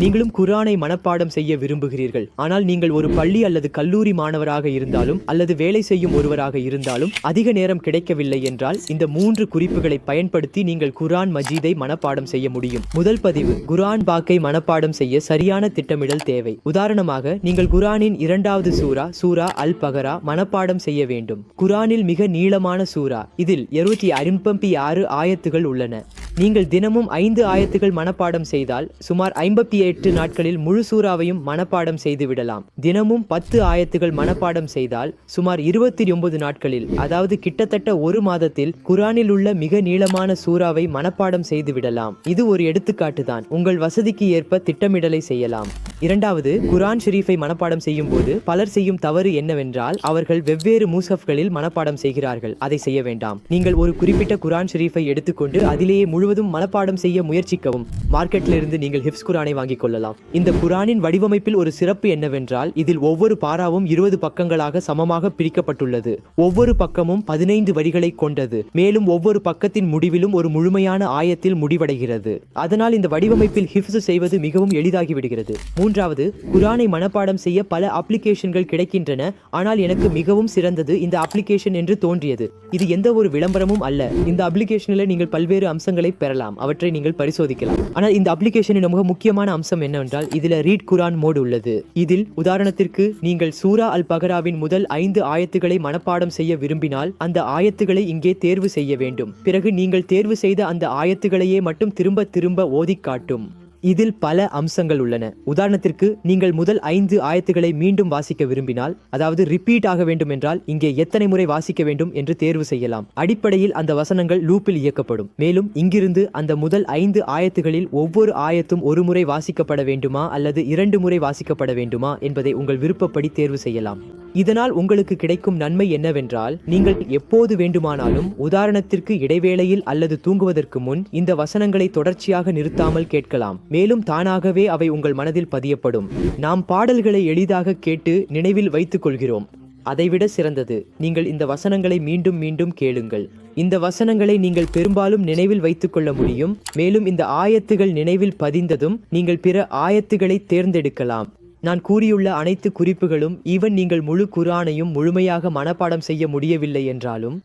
நீங்களும் குரானை மனப்பாடம் செய்ய விரும்புகிறீர்கள். ஆனால் நீங்கள் ஒரு பள்ளி அல்லது கல்லூரி மாணவராக இருந்தாலும் அல்லது வேலை செய்யும் ஒருவராக இருந்தாலும் அதிக நேரம் கிடைக்கவில்லை என்றால் இந்த மூன்று குறிப்புகளை பயன்படுத்தி நீங்கள் குரான் மஜீதை மனப்பாடம் செய்ய முடியும். முதல் பதிவு குரான் பாக்கை மனப்பாடம் செய்ய சரியான திட்டமிடல் தேவை. உதாரணமாக நீங்கள் குரானின் இரண்டாவது சூரா சூரா அல் பகரா மனப்பாடம் செய்ய வேண்டும். குரானில் மிக நீளமான சூரா. இதில் இருபத்தி ஐம்பத்தி ஆறு ஆயத்துகள் உள்ளன. நீங்கள் தினமும் ஐந்து ஆயத்துகள் மனப்பாடம் செய்தால் சுமார் ஐம்பத்தி எட்டு நாட்களில் முழு சூறாவையும் மனப்பாடம் செய்துவிடலாம் தினமும் பத்து ஆயத்துகள் மனப்பாடம் செய்தால் சுமார் இருபத்தி ஒன்பது நாட்களில் அதாவது கிட்டத்தட்ட ஒரு மாதத்தில் குரானில் உள்ள மிக நீளமான சூறாவை மனப்பாடம் செய்துவிடலாம் இது ஒரு எடுத்துக்காட்டு தான் உங்கள் வசதிக்கு ஏற்ப திட்டமிடலை செய்யலாம். இரண்டாவது குரான் ஷெரீஃபை மனப்பாடம் செய்யும் போது பலர் செய்யும் தவறு என்னவென்றால் அவர்கள் வெவ்வேறு மூசப்களில் மனப்பாடம் செய்கிறார்கள். அதை செய்ய வேண்டாம். நீங்கள் ஒரு குறிப்பிட்ட குரான் ஷெரீஃபை எடுத்துக்கொண்டு அதிலேயே முழுவதும் மனப்பாடம் செய்ய முயற்சிக்கவும். மார்க்கெட்டில் இருந்து நீங்கள் ஹிப்ஸ் குரானை வாங்கிக் கொள்ளலாம். இந்த குரானின் வடிவமைப்பில் ஒரு சிறப்பு என்னவென்றால் இதில் ஒவ்வொரு பாராவும் இருபது பக்கங்களாக சமமாக பிரிக்கப்பட்டுள்ளது. ஒவ்வொரு பக்கமும் பதினைந்து வரிகளை கொண்டது. மேலும் ஒவ்வொரு பக்கத்தின் முடிவிலும் ஒரு முழுமையான ஆயத்தில் முடிவடைகிறது. அதனால் இந்த வடிவமைப்பில் ஹிப்ஸ் செய்வது மிகவும் எளிதாகிவிடுகிறது. மூன்றாவது குரானை மனப்பாடம் செய்ய பல அப்ளிகேஷன்கள் கிடைக்கின்றன ஆனால் எனக்கு மிகவும் சிறந்தது இந்த அப்ளிகேஷன் என்று தோன்றியது. இது எந்த ஒரு விளம்பரமும் அல்ல. இந்த அப்ளிகேஷனில் நீங்கள் பல்வேறு அம்சங்களை பெறலாம். அவற்றை நீங்கள் பரிசோதிக்கலாம். ஆனால் இந்த அப்ளிகேஷனின் மிக முக்கியமான அம்சம் என்னவென்றால் இதில் ரீட் குரான் மோடு உள்ளது. இதில் உதாரணத்திற்கு நீங்கள் சூரா அல் பகராவின் முதல் ஐந்து ஆயத்துகளை மனப்பாடம் செய்ய விரும்பினால் அந்த ஆயத்துகளை இங்கே தேர்வு செய்ய வேண்டும். பிறகு நீங்கள் தேர்வு செய்த அந்த ஆயத்துகளையே மட்டும் திரும்ப திரும்ப ஓதிக் காட்டும். இதில் பல அம்சங்கள் உள்ளன. உதாரணத்திற்கு நீங்கள் முதல் ஐந்து ஆயத்துகளை மீண்டும் வாசிக்க விரும்பினால் அதாவது ரிப்பீட் ஆக வேண்டும் என்றால் இங்கே எத்தனை முறை வாசிக்க வேண்டும் என்று தேர்வு செய்யலாம். அடிப்படையில் அந்த வசனங்கள் லூப்பில் இயக்கப்படும். மேலும் இங்கிருந்து அந்த முதல் ஐந்து ஆயத்துகளில் ஒவ்வொரு ஆயத்தும் ஒரு முறை வாசிக்கப்பட வேண்டுமா அல்லது இரண்டு முறை வாசிக்கப்பட வேண்டுமா என்பதை உங்கள் விருப்பப்படி தேர்வு செய்யலாம். இதனால் உங்களுக்கு கிடைக்கும் நன்மை என்னவென்றால் நீங்கள் எப்போது வேண்டுமானாலும் உதாரணத்திற்கு இடைவேளையில் அல்லது தூங்குவதற்கு முன் இந்த வசனங்களை தொடர்ச்சியாக நிறுத்தாமல் கேட்கலாம். மேலும் தானாகவே அவை உங்கள் மனதில் பதியப்படும். நாம் பாடல்களை எளிதாக கேட்டு நினைவில் வைத்துக் கொள்கிறோம் அதைவிட சிறந்தது. நீங்கள் இந்த வசனங்களை மீண்டும் மீண்டும் கேளுங்கள். இந்த வசனங்களை நீங்கள் பெரும்பாலும் நினைவில் வைத்துக் கொள்ள முடியும். மேலும் இந்த ஆயத்துகள் நினைவில் பதிந்ததும் நீங்கள் பிற ஆயத்துகளை தேர்ந்தெடுக்கலாம். நான் கூறியுள்ள அனைத்து குறிப்புகளும் ஈவன் நீங்கள் முழு குரானையும் முழுமையாக மனப்பாடம் செய்ய முடியவில்லை என்றாலும்